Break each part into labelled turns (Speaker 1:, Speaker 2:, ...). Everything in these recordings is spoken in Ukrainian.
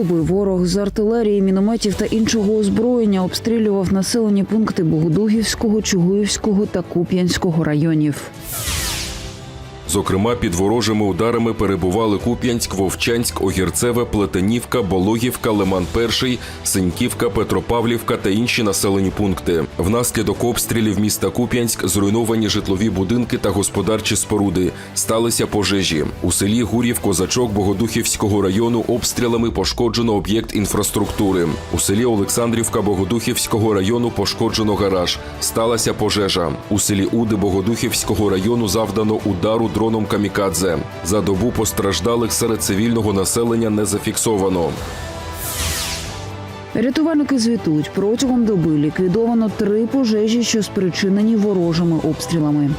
Speaker 1: доби ворог з артилерії, мінометів та іншого озброєння обстрілював населені пункти Богодугівського, Чугуївського та Куп'янського районів.
Speaker 2: Зокрема, під ворожими ударами перебували Куп'янськ, Вовчанськ, Огірцеве, Плетенівка, Бологівка, Лиман Перший, Синьківка, Петропавлівка та інші населені пункти. Внаслідок обстрілів міста Куп'янськ зруйновані житлові будинки та господарчі споруди. Сталися пожежі. У селі Гурів Козачок Богодухівського району обстрілами пошкоджено об'єкт інфраструктури. У селі Олександрівка Богодухівського району пошкоджено гараж. Сталася пожежа. У селі Уди Богодухівського району завдано удару дроном камікадзе. За добу постраждалих серед цивільного населення не зафіксовано.
Speaker 1: Рятувальники звітують, протягом доби ліквідовано три пожежі, що спричинені ворожими обстрілами.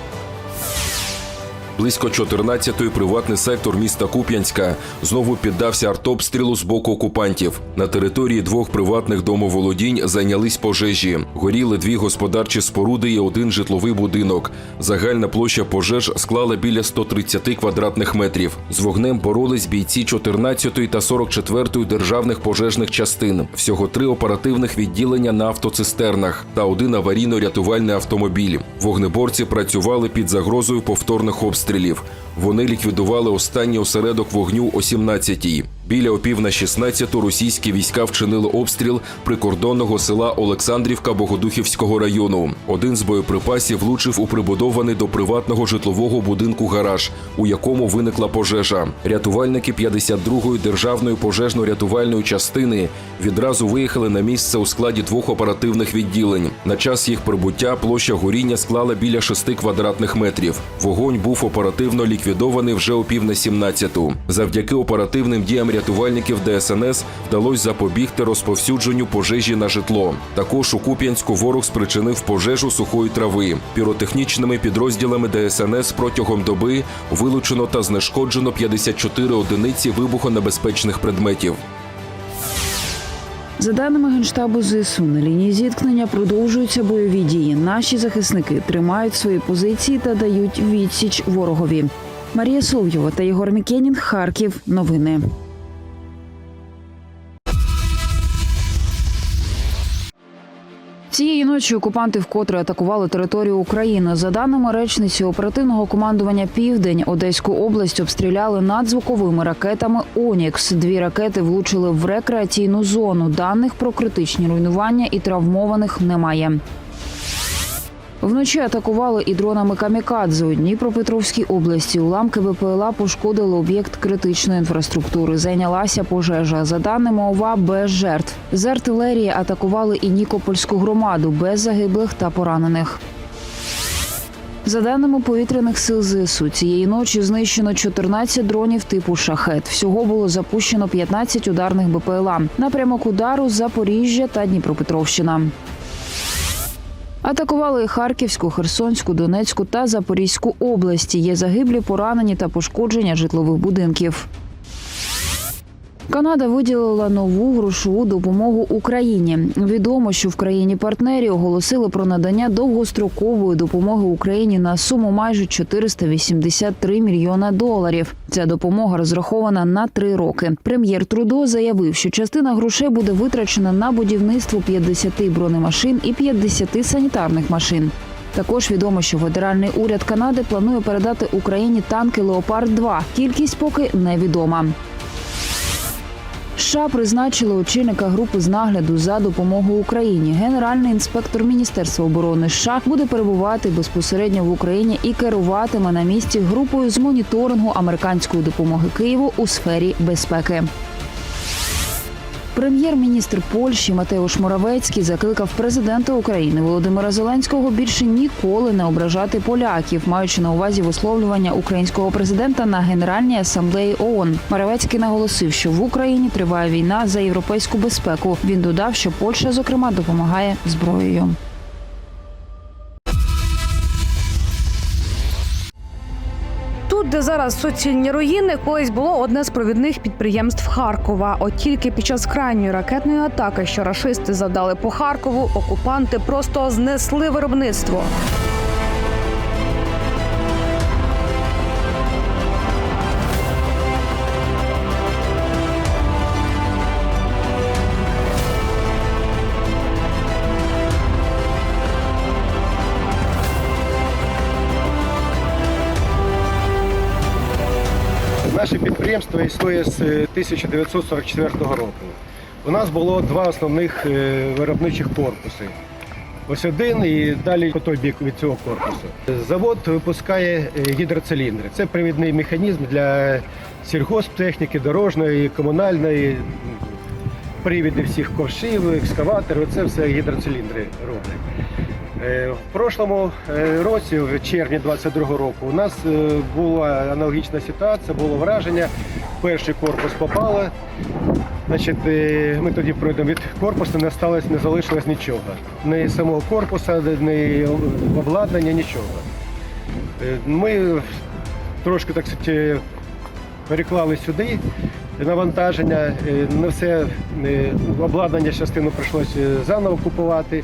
Speaker 2: Близько 14-ї приватний сектор міста Куп'янська знову піддався артобстрілу з боку окупантів. На території двох приватних домоволодінь зайнялись пожежі. Горіли дві господарчі споруди і один житловий будинок. Загальна площа пожеж склала біля 130 квадратних метрів. З вогнем боролись бійці 14-ї та 44-ї державних пожежних частин. Всього три оперативних відділення на автоцистернах та один аварійно-рятувальний автомобіль. Вогнеборці працювали під загрозою повторних обстрілів. Вони ліквідували останній осередок вогню о 17-й. Біля опів на 16-ту російські війська вчинили обстріл прикордонного села Олександрівка Богодухівського району. Один з боєприпасів влучив у прибудований до приватного житлового будинку гараж, у якому виникла пожежа. Рятувальники 52-ї державної пожежно-рятувальної частини відразу виїхали на місце у складі двох оперативних відділень. На час їх прибуття площа горіння склала біля 6 квадратних метрів. Вогонь був оперативно ліквідований вже о пів на 17-ту. Завдяки оперативним діям рятувальників ДСНС вдалося запобігти розповсюдженню пожежі на житло. Також у Куп'янську ворог спричинив пожежу сухої трави. Піротехнічними підрозділами ДСНС протягом доби вилучено та знешкоджено 54 одиниці вибухонебезпечних предметів.
Speaker 1: За даними генштабу ЗСУ, на лінії зіткнення продовжуються бойові дії. Наші захисники тримають свої позиції та дають відсіч ворогові. Марія Соловйова та Єгор Мікенін. Харків. Новини. Цієї ночі окупанти вкотре атакували територію України. За даними речниці оперативного командування Південь, Одеську область обстріляли надзвуковими ракетами Онікс. Дві ракети влучили в рекреаційну зону. Даних про критичні руйнування і травмованих немає. Вночі атакували і дронами камікадзе у Дніпропетровській області. Уламки ВПЛА пошкодили об'єкт критичної інфраструктури. Зайнялася пожежа. За даними ОВА, без жертв. З артилерії атакували і Нікопольську громаду без загиблих та поранених. За даними повітряних сил ЗСУ, цієї ночі знищено 14 дронів типу шахет. Всього було запущено 15 ударних БПЛА. Напрямок удару Запоріжжя та Дніпропетровщина. Атакували Харківську, Херсонську, Донецьку та Запорізьку області. Є загиблі, поранені та пошкодження житлових будинків. Канада виділила нову грошову допомогу Україні. Відомо, що в країні партнері оголосили про надання довгострокової допомоги Україні на суму майже 483 мільйона доларів. Ця допомога розрахована на три роки. Прем'єр Трудо заявив, що частина грошей буде витрачена на будівництво 50 бронемашин і 50 санітарних машин. Також відомо, що федеральний уряд Канади планує передати Україні танки Леопард 2 Кількість поки невідома. США призначили очільника групи з нагляду за допомогою Україні. Генеральний інспектор Міністерства оборони США буде перебувати безпосередньо в Україні і керуватиме на місці групою з моніторингу американської допомоги Києву у сфері безпеки. Прем'єр-міністр Польщі Матеуш Моравецький закликав президента України Володимира Зеленського більше ніколи не ображати поляків, маючи на увазі висловлювання українського президента на Генеральній асамблеї ООН. Моравецький наголосив, що в Україні триває війна за європейську безпеку. Він додав, що Польща, зокрема, допомагає зброєю.
Speaker 3: Де зараз суцільні руїни, колись було одне з провідних підприємств Харкова. От тільки під час крайньої ракетної атаки, що рашисти завдали по Харкову, окупанти просто знесли виробництво.
Speaker 4: Наше підприємство існує з е, 1944 року. У нас було два основних е, виробничих корпуси. Ось один і далі по той бік від цього корпусу. Завод випускає е, гідроциліндри. Це привідний механізм для сільгосптехніки, дорожної, комунальної, привіди всіх ковшів, екскаваторів. Це все гідроциліндри роблять. Е, В прошлому е, році, в червні 22 року, у нас е, була аналогічна ситуація, було враження. Перший корпус попало. Значить, ми тоді пройдемо від корпусу, не сталося, не залишилось нічого. Ні самого корпуса, ні обладнання, нічого. Ми трошки так сказати, переклали сюди навантаження. Не все обладнання частину прийшлося заново купувати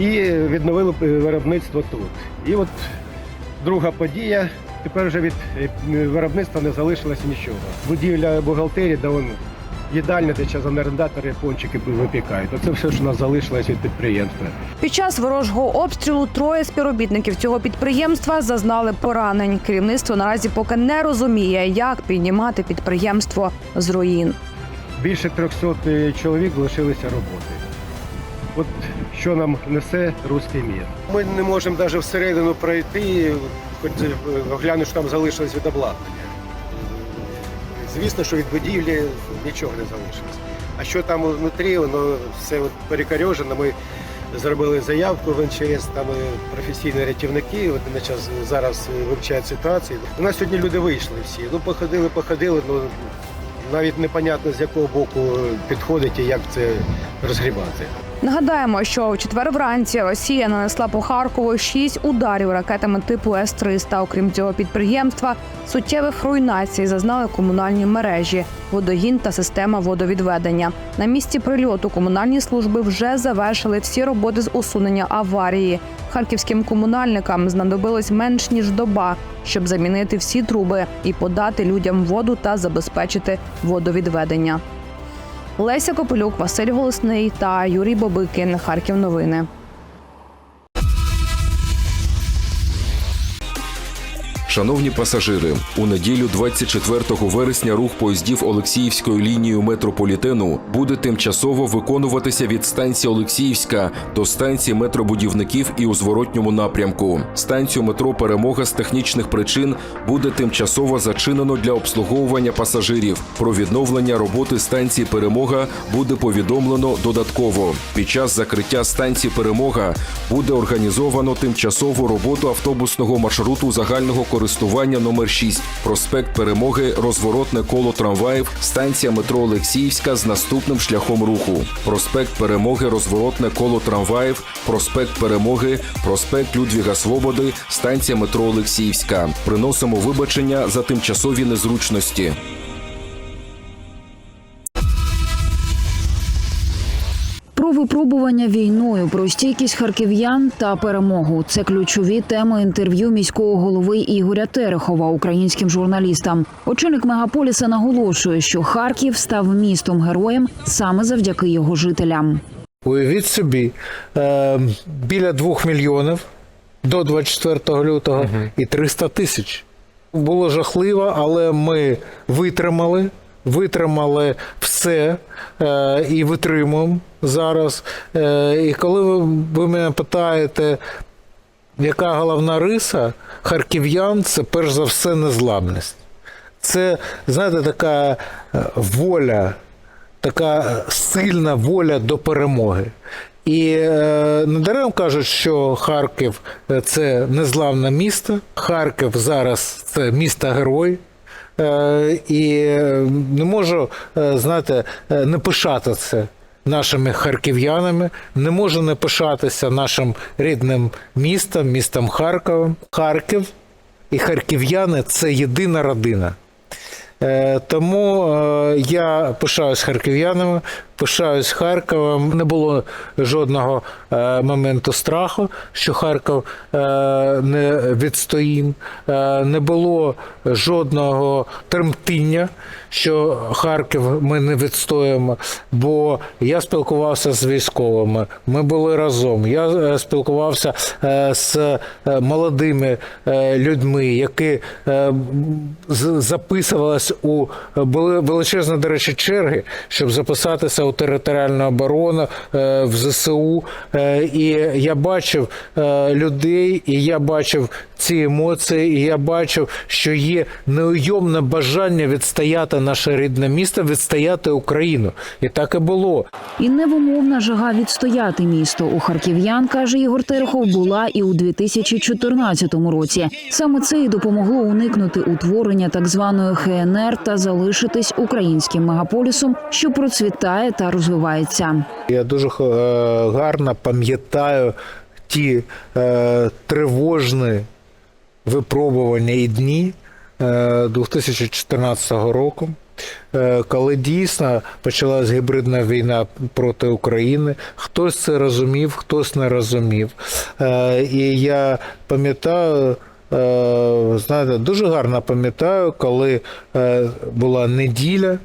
Speaker 4: і відновили е, виробництво тут. І от друга подія. Тепер вже від е, виробництва не залишилося нічого. Будівля бухгалтерії, де вон їдальня, де зараз орендатори пончики випікають. Оце все, що у нас залишилось від підприємства.
Speaker 3: Під час ворожого обстрілу троє співробітників цього підприємства зазнали поранень. Керівництво наразі поки не розуміє, як піднімати підприємство з руїн.
Speaker 4: Більше 300 чоловік лишилися роботи. От що нам несе руський мір. Ми не можемо навіть всередину пройти, хоч е, оглянути, що там залишилось від обладнання. Звісно, що від будівлі нічого не залишилось. А що там внутрі, воно все от перекорьожено. Ми зробили заявку в НЧС, там е, професійні рятівники, вони час зараз е, вивчають ситуацію. У нас сьогодні люди вийшли всі. Ну, походили, походили, ну навіть непонятно з якого боку підходить і як це розгрібати.
Speaker 3: Нагадаємо, що у четвер вранці Росія нанесла по Харкову шість ударів ракетами типу С-300. Окрім цього підприємства, суттєвих руйнацій зазнали комунальні мережі, водогін та система водовідведення. На місці прильоту комунальні служби вже завершили всі роботи з усунення аварії. Харківським комунальникам знадобилось менш ніж доба, щоб замінити всі труби і подати людям воду та забезпечити водовідведення. Леся Копилюк, Василь Голосний та Юрій Бобикин. Харків новини.
Speaker 2: Шановні пасажири, у неділю 24 вересня рух поїздів Олексіївською лінією метрополітену буде тимчасово виконуватися від станції Олексіївська до станції метробудівників і у зворотньому напрямку. Станцію метро Перемога з технічних причин буде тимчасово зачинено для обслуговування пасажирів. Про відновлення роботи станції Перемога буде повідомлено додатково. Під час закриття станції Перемога буде організовано тимчасову роботу автобусного маршруту загального користування номер 6 проспект Перемоги, розворотне коло трамваїв, станція метро Олексіївська з наступним шляхом руху. Проспект Перемоги, розворотне коло трамваїв, проспект Перемоги, проспект Людвіга Свободи, станція метро Олексіївська. Приносимо вибачення за тимчасові незручності.
Speaker 1: Випробування війною, про стійкість харків'ян та перемогу це ключові теми інтерв'ю міського голови Ігоря Терехова українським журналістам. Очільник мегаполіса наголошує, що Харків став містом героєм саме завдяки його жителям.
Speaker 5: Уявіть собі, е, біля двох мільйонів до 24 лютого і 300 тисяч. Було жахливо, але ми витримали, витримали все е, і витримуємо зараз. Е, і коли ви, ви мене питаєте, яка головна риса харків'ян, це перш за все незламність. Це, знаєте, така е, воля, така сильна воля до перемоги. І е, недарем кажуть, що Харків е, це незламне місто. Харків зараз це місто герой. Е, і не можу, е, знаєте, е, не пишатися нашими харків'янами, не можу не пишатися нашим рідним містом, містом Харковом. Харків і харків'яни це єдина родина. Тому я пишаюсь харків'янами, пишаюсь Харковом. Не було жодного е, моменту страху, що Харків е, не відстоїм. Е, не було жодного тремтіння, що Харків ми не відстоїмо. Бо я спілкувався з військовими. Ми були разом. Я спілкувався з молодими людьми, які записувались у були величезні, до речі, черги, щоб записатися у територіальну оборону е, в ЗСУ. Е, І я бачив е, людей, і я бачив ці емоції, і я бачив, що є неуйомне бажання відстояти наше рідне місто, відстояти Україну. І так і було.
Speaker 1: І невимовна жага відстояти місто у харків'ян, каже Ігор Терехов, була і у 2014 році. Саме це і допомогло уникнути утворення так званої ХНР та залишитись українським мегаполісом, що процвітає та розвивається.
Speaker 5: Я дуже е, гарно пам'ятаю ті е, тривожні випробування і дні е, 2014 року, е, коли дійсно почалась гібридна війна проти України. Хтось це розумів, хтось не розумів. Е, і я пам'ятаю. Знаєте, дуже гарно пам'ятаю, коли була неділя,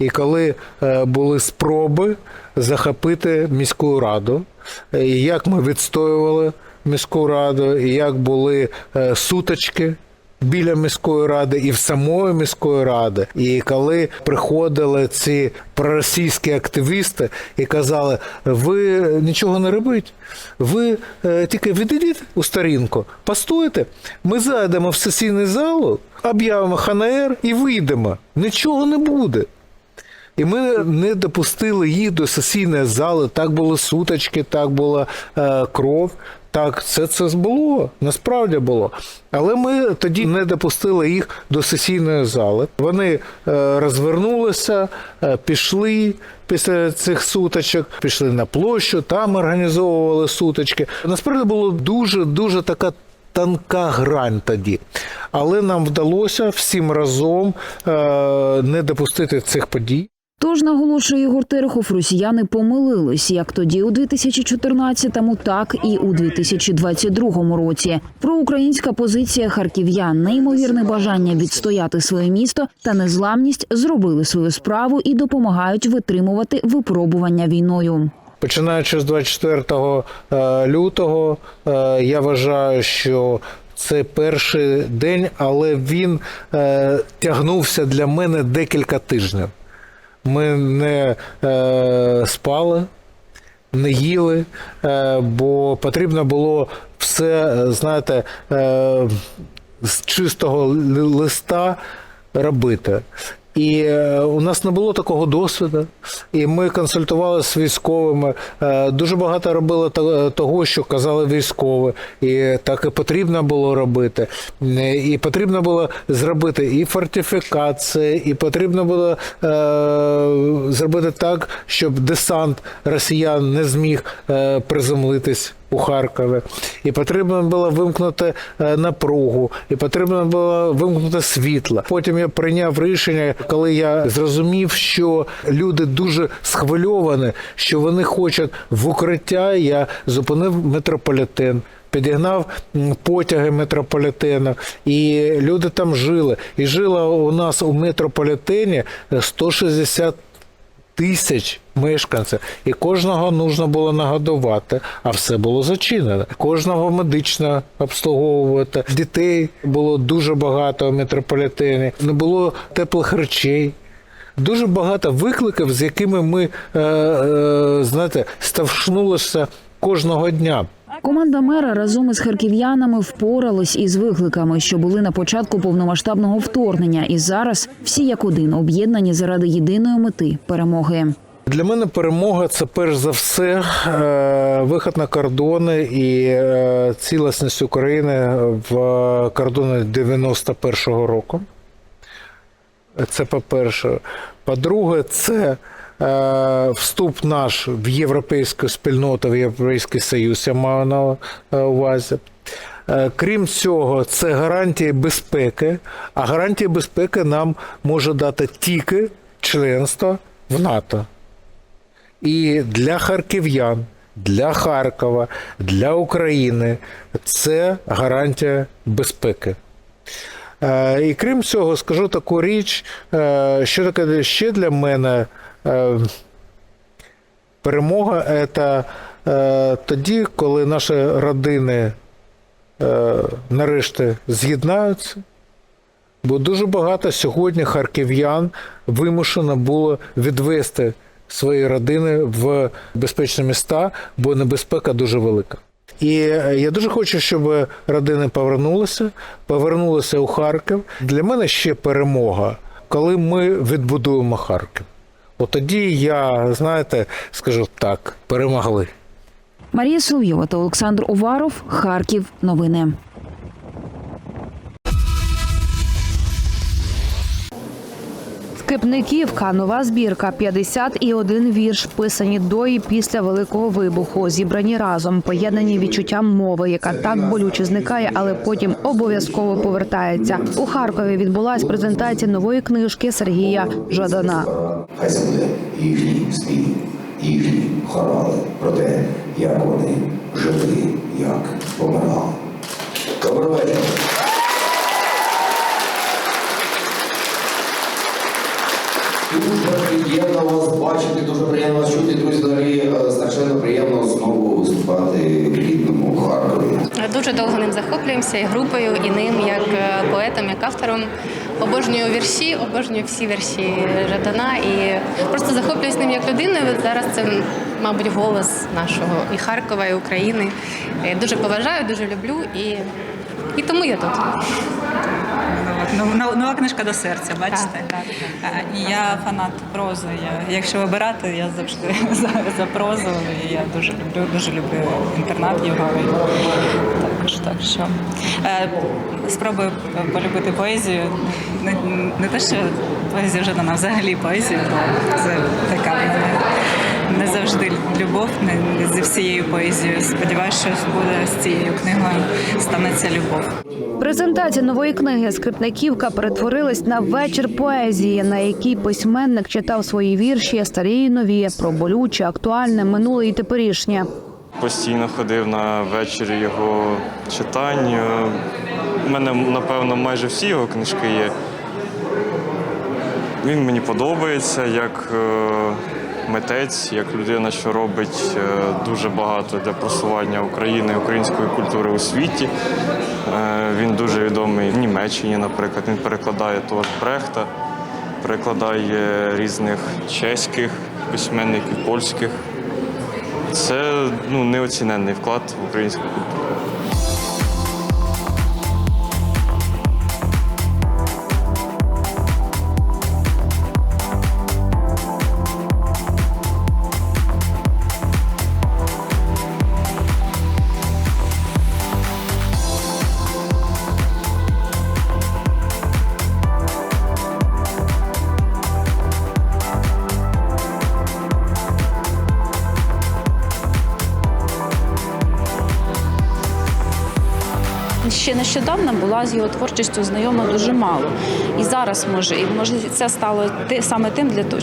Speaker 5: і коли е, були спроби захопити міську раду, е, і як ми відстоювали міську раду, і як були е, сутички біля міської ради і в самої міської ради. І коли приходили ці проросійські активісти і казали, ви нічого не робіть, ви тільки відійдіть у сторінку, постойте, ми зайдемо в сесійний залу, об'явимо ХНР і вийдемо. Нічого не буде. І ми не допустили їх до сесійної зали. Так були сутички, так була е, кров. Так, це це було, насправді було. Але ми тоді не допустили їх до сесійної зали. Вони е, розвернулися, е, пішли після цих сутичок, пішли на площу, там організовували сутички. Насправді було дуже дуже така. Тонка грань тоді, але нам вдалося всім разом е, не допустити цих подій.
Speaker 1: Тож наголошує Ігор Терехов, росіяни помилились як тоді у 2014-му, так і у 2022 році. Проукраїнська позиція харків'ян, неймовірне бажання відстояти своє місто та незламність зробили свою справу і допомагають витримувати випробування війною.
Speaker 5: Починаючи з 24 е, лютого, е, я вважаю, що це перший день, але він е, тягнувся для мене декілька тижнів. Ми не е, спали, не їли, е, бо потрібно було все, знаєте, е, з чистого листа робити. І е, у нас не було такого досвіду, і ми консультувалися з військовими. Е, Дуже багато робили то- того, що казали військові, і так і потрібно було робити. Е, І потрібно було зробити і фортифікації, і потрібно було зробити так, щоб десант росіян не зміг приземлитись у Харкові, і потрібно було вимкнути е, напругу, і потрібно було вимкнути світло. Потім я прийняв рішення, коли я зрозумів, що люди дуже схвильовані, що вони хочуть в укриття. Я зупинив метрополітен. Підігнав потяги метрополітену, і люди там жили. І жило у нас у метрополітені 160 тисяч мешканців, і кожного нужно було нагодувати, а все було зачинено. Кожного медично обслуговувати. Дітей було дуже багато у метрополітені, не було теплих речей. Дуже багато викликів, з якими ми е, е, знаєте, ставшнулися кожного дня.
Speaker 1: Команда мера разом із харків'янами впоралась із викликами, що були на початку повномасштабного вторгнення, і зараз всі як один об'єднані заради єдиної мети перемоги.
Speaker 5: Для мене перемога це перш за все е, виход на кордони і е, цілісність України в кордони 91-го року. Це по-перше. По-друге, це е, вступ наш в європейську спільноту, в Європейський Союз, я маю на увазі. Крім цього, це гарантії безпеки, а гарантії безпеки нам може дати тільки членство в НАТО. І для харків'ян, для Харкова, для України це гарантія безпеки. Е, І крім цього, скажу таку річ, е, що таке ще для мене е, перемога це тоді, коли наші родини нарешті з'єднаються. Бо дуже багато сьогодні харків'ян вимушено було відвести свої родини в безпечні міста, бо небезпека дуже велика. І е, я дуже хочу, щоб родини повернулися, повернулися у Харків. Для мене ще перемога, коли ми відбудуємо Харків. От тоді я, знаєте, скажу так, перемогли.
Speaker 1: Марія Соловйова та Олександр Уваров. Харків. Новини.
Speaker 3: Скрипниківка нова збірка 51 вірш, писані до і після великого вибуху, зібрані разом, поєднані відчуттям мови, яка так болюче зникає, але потім обов'язково повертається. У Харкові відбулась презентація нової книжки Сергія Жадана.
Speaker 6: Хай це буде їхній спів, їхні хорали про те, як вони жили, як помирали. Доброго вечора. Дуже
Speaker 7: довго ним захоплюємося і групою, і ним як е, поетом, як автором. Обожнюю вірші, обожнюю всі вірші Жадана і просто захоплююсь ним як людиною. Зараз це, мабуть, голос нашого і Харкова, і України. Дуже поважаю, дуже люблю і, і тому я тут.
Speaker 8: Нова, нова- нова книжка до серця, бачите?
Speaker 7: Так, так,
Speaker 8: я фанат прози. Я, якщо вибирати, я завжди за, за прозу. І я дуже люблю, дуже люблю інтернат його. Також так що е, спробую полюбити поезію. Не, не те, що поезія вже дана, взагалі поезію. Це така завжди любов, не, зі всією поезією. Сподіваюся, що буде з цією книгою станеться любов.
Speaker 3: Презентація нової книги Скрипниківка перетворилась на вечір поезії, на якій письменник читав свої вірші, старі і нові, про болюче, актуальне, минуле і теперішнє.
Speaker 9: Постійно ходив на вечір його читань. У мене, напевно, майже всі його книжки є. Він мені подобається як е, митець, як людина, що робить е, дуже багато для просування України, української культури у світі. Е, Він дуже відомий в Німеччині, наприклад. Він перекладає того Брехта, перекладає різних чеських письменників, польських. Це ну, неоціненний вклад в українську культуру.
Speaker 10: Ще нещодавно була з його творчістю знайома дуже мало. І зараз може, і може це стало саме тим, для того,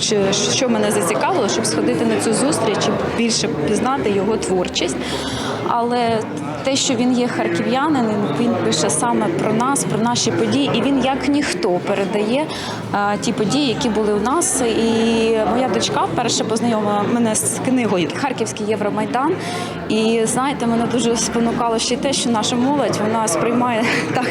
Speaker 10: що, мене зацікавило, щоб сходити на цю зустріч і більше пізнати його творчість. Але те, що він є харків'янин, він пише саме про нас, про наші події, і він як ніхто передає е, ті події, які були у нас. І моя дочка вперше познайомила мене з книгою Харківський Євромайдан. І знаєте, мене дуже спонукало ще те, що наша молодь вона сприймає так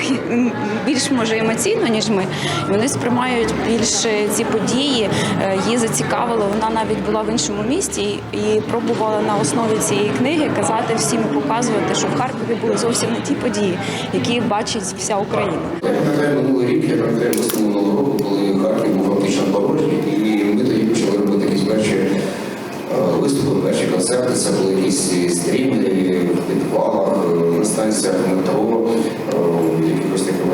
Speaker 10: більш може емоційно, ніж ми. І Вони сприймають більше ці події. Е, Її зацікавило. Вона навіть була в іншому місті і і пробувала на основі цієї книги казати всім і показувати, що в Харкові були зовсім не ті події, які бачить вся Україна.
Speaker 6: Пам'ятаю минулий рік, я пам'ятаю минулого року, коли Харків був фактично порожній, і ми тоді почали робити якісь перші е, виступи, перші концерти. Це були якісь стріми в підвалах, е, на станціях метро, е, якихось таких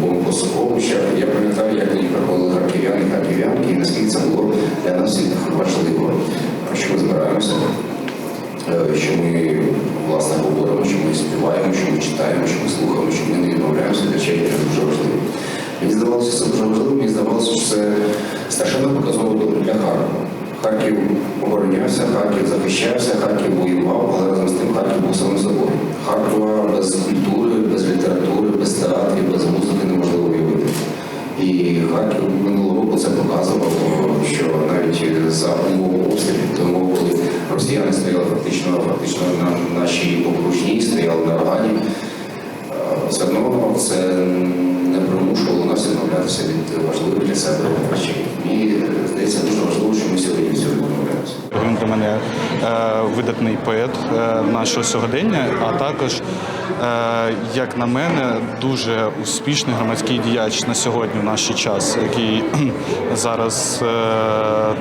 Speaker 6: бомбосховищах. Я пам'ятаю, як тоді приходили харків'яни, харків'янки, і наскільки це було для нас всіх важливо, що ми збираємося. Е, що ми власне говоримо, що ми співаємо, що ми читаємо, що ми слухаємо, що ми не відмовляємося від речей, це дуже важливо. Мені здавалося, це дуже важливо, мені здавалося, що це страшенно показово для Харкова. Харків оборонявся, Харків захищався, Харків воював, але разом з тим Харків був самим собою. Харкова без культури, без літератури, без театрів, без музики неможливо уявити. І Харків минулого це показувало, що навіть за умов обстрілів, тому коли росіяни стояли фактично, фактично на нашій окружній, стояли на рогані, е, все одно це не примушувало нас відмовлятися від важливих для себе речей. І здається дуже важливо, що ми сьогодні від цього відмовляємося.
Speaker 11: Він для мене видатний поет е, нашого сьогодення, а також, е, як на мене, дуже успішний громадський діяч на сьогодні в наш час, який зараз е,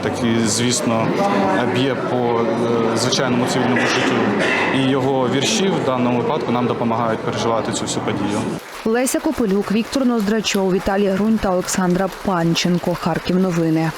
Speaker 11: такий, звісно, б'є по звичайному цивільному життю. І його вірші в даному випадку нам допомагають переживати цю всю подію.
Speaker 3: Леся Копилюк, Віктор Ноздрачов, Віталій Грунь та Олександра Панченко. Харків новини.